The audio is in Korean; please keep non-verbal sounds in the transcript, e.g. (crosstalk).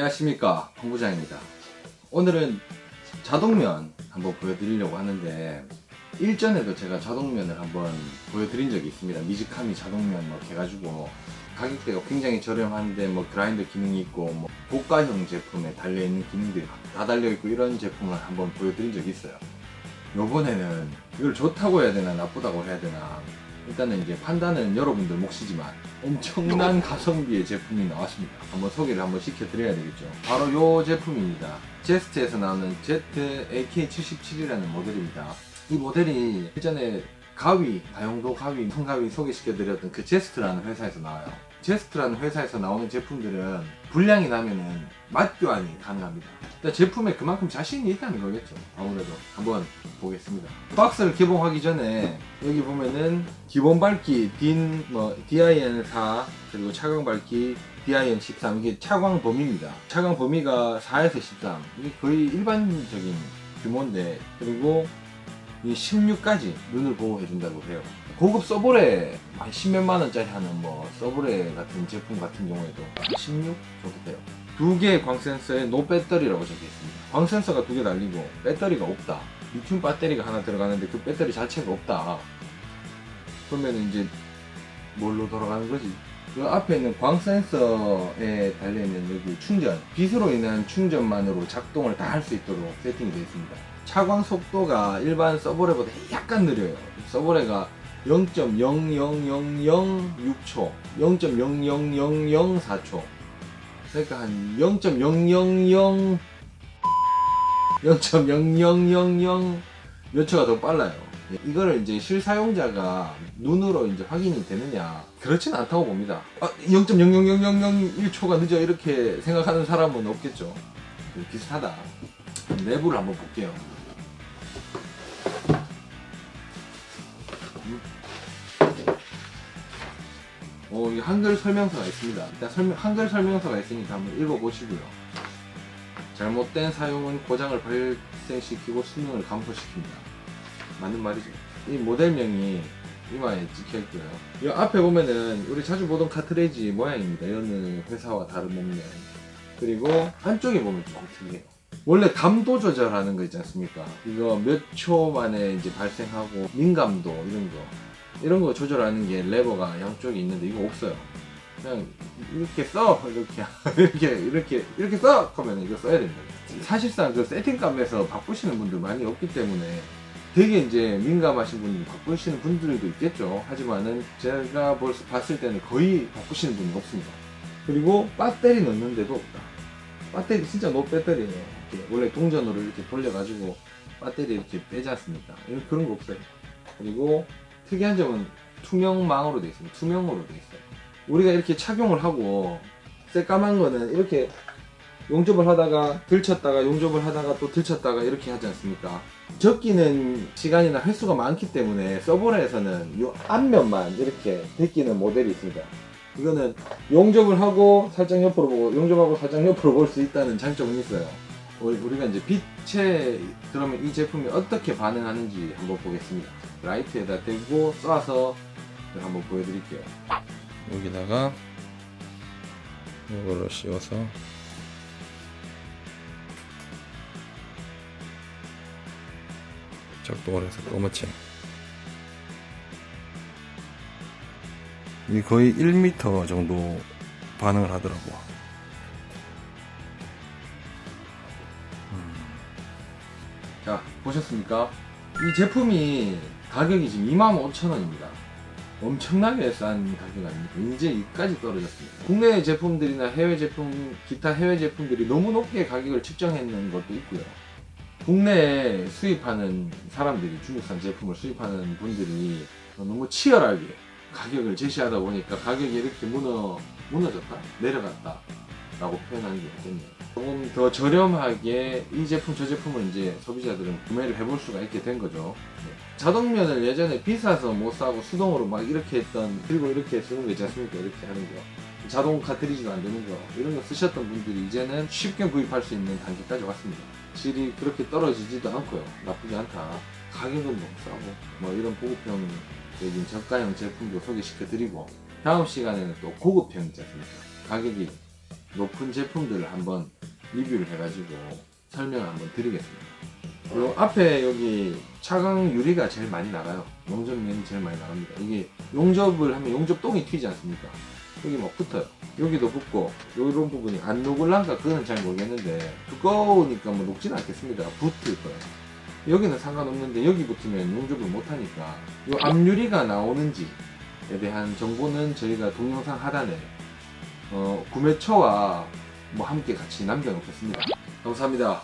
안녕하십니까 홍부장입니다. 오늘은 자동면 한번 보여드리려고 하는데 일전에도 제가 자동면을 한번 보여드린 적이 있습니다. 미즈카미 자동면 뭐 해가지고 가격대가 굉장히 저렴한데 뭐 그라인더 기능이 있고 뭐 고가형 제품에 달려있는 기능들이 다 달려있고 이런 제품을 한번 보여드린 적이 있어요. 요번에는 이걸 좋다고 해야 되나 나쁘다고 해야 되나 일단은 이제 판단은 여러분들 몫이지만 엄청난 가성비의 제품이 나왔습니다. 한번 소개를 한번 시켜드려야 되겠죠. 바로 요 제품입니다. 제스트에서 나오는 ZAK77이라는 모델입니다. 이 모델이 예전에 가위, 다용도 가위, 손가위 소개시켜드렸던 그 제스트라는 회사에서 나와요. 제스트라는 회사에서 나오는 제품들은 불량이 나면은 맛 교환이 가능합니다. 일단 제품에 그만큼 자신이 있다는 거겠죠. 아무래도 한번 보겠습니다. 박스를 개봉하기 전에 여기 보면은 기본 밝기 DIN 뭐 DIN4 그리고 차광 밝기 DIN13 이게 차광 범위입니다. 차광 범위가 4에서 13 이게 거의 일반적인 규모인데 그리고 이 16까지 눈을 보호해 준다고 해요. 고급 서브레 한 10몇만 원짜리 하는 뭐 서브레 같은 제품 같은 경우에도 16 정도 돼요. 두 개의 광 센서에 노 배터리라고 적혀 있습니다. 광 센서가 두개 달리고 배터리가 없다. 리튬 배터리가 하나 들어가는데 그 배터리 자체가 없다. 그러면 이제 뭘로 돌아가는 거지? 그 앞에 있는 광 센서에 달려있는 여기 충전, 빛으로 인한 충전만으로 작동을 다 할 수 있도록 세팅이 되어 있습니다. 차광 속도가 일반 서브레보다 약간 느려요. 서브레가 0.00006초, 0.00004초. 그러니까 한 0.000 0.0000몇 초가 더 빨라요. 예, 이거를 이제 실사용자가 눈으로 이제 확인이 되느냐 그렇진 않다고 봅니다. 아, 0.00001초가 늦어 이렇게 생각하는 사람은 없겠죠. 그 비슷하다. 내부를 한번 볼게요. 음. 어, 이 한글 설명서가 있습니다. 일단 설명, 한글 설명서가 있으니까 한번 읽어보시고요. 잘못된 사용은 고장을 발생시키고 수명을 감소시킵니다. 맞는 말이죠. 이 모델명이 이마에 찍혀 있고요. 이 앞에 보면은 우리 자주 보던 카트리지 모양입니다. 어느 회사와 다름없는. 그리고 안쪽에 보면 조금 특이해요. 원래 감도 조절하는 거 있지 않습니까? 이거 몇 초 만에 이제 발생하고 민감도 이런 거 이런 거 조절하는 게 레버가 양쪽에 있는데 이거 없어요. 그냥 이렇게 써 이렇게 (laughs) 이렇게 이렇게 이렇게 써 하면 이거 써야 됩니다. 사실상 그 세팅감에서 바꾸시는 분들 많이 없기 때문에 되게 이제 민감하신 분이 바꾸시는 분들도 있겠죠. 하지만은 제가 벌써 봤을 때는 거의 바꾸시는 분이 없습니다. 그리고 배터리 넣는 데도 없다. 배터리 진짜 노 배터리예요. 원래 동전으로 이렇게 돌려가지고 배터리 이렇게 빼지 않습니까? 그런 거 없어요. 그리고 특이한 점은 투명망으로 되어 있습니다. 투명으로 되어 있어요. 우리가 이렇게 착용을 하고 새까만 거는 이렇게 용접을 하다가 들쳤다가 용접을 하다가 또 들쳤다가 이렇게 하지 않습니까? 적기는 시간이나 횟수가 많기 때문에 서버에서는 이 앞면만 이렇게 데끼는 모델이 있습니다. 이거는 용접을 하고 살짝 옆으로 보고 용접하고 살짝 옆으로 볼 수 있다는 장점은 있어요. 우리- 우리가 이제 빛에 그러면 이 제품이 어떻게 반응하는지 한번 보겠습니다. 라이트에다 대고 쏴서 한번 보여드릴게요. 여기다가 이거를 씌워서 작동을 해서 꺼무치 이 거의 1m 정도 반응을 하더라고 자 보셨습니까? 이 제품이 가격이 지금 25,000원입니다. 엄청나게 싼 가격 아닙니까? 이제 이까지 떨어졌습니다. 국내 제품들이나 해외 제품, 기타 해외 제품들이 너무 높게 가격을 측정했는 것도 있고요. 국내에 수입하는 사람들이 중국산 제품을 수입하는 분들이 너무 치열하게 가격을 제시하다 보니까 가격이 이렇게 무너, 무너졌다, 내려갔다 라고 표현하는 게 맞겠네요. 조금 더 저렴하게 이 제품 저 제품을 이제 소비자들은 구매를 해볼 수가 있게 된 거죠. 네. 자동면을 예전에 비싸서 못 사고 수동으로 막 이렇게 했던 그리고 이렇게 쓰는 거 있지 않습니까? 이렇게 하는 거. 자동 카트리지가 안 되는 거 이런 거 쓰셨던 분들이 이제는 쉽게 구입할 수 있는 단계까지 왔습니다. 질이 그렇게 떨어지지도 않고요. 나쁘지 않다. 가격은 너무 싸고 뭐 이런 고급형 여기 저가형 제품도 소개시켜 드리고 다음 시간에는 또 고급형 있지 않습니까? 가격이 높은 제품들을 한번 리뷰를 해가지고 설명을 한번 드리겠습니다. 요 앞에 여기 차광 유리가 제일 많이 나가요. 용접면이 제일 많이 나갑니다. 이게 용접을 하면 용접똥이 튀지 않습니까? 여기 막 붙어요. 여기도 붙고 이런 부분이 안 녹을란가 그거는 잘 모르겠는데 두꺼우니까 뭐 녹지는 않겠습니다. 붙을 거예요. 여기는 상관없는데 여기 붙으면 용접을 못하니까 이 앞유리가 나오는지에 대한 정보는 저희가 동영상 하단에 어, 구매처와 뭐 함께 같이 남겨놓겠습니다. 감사합니다.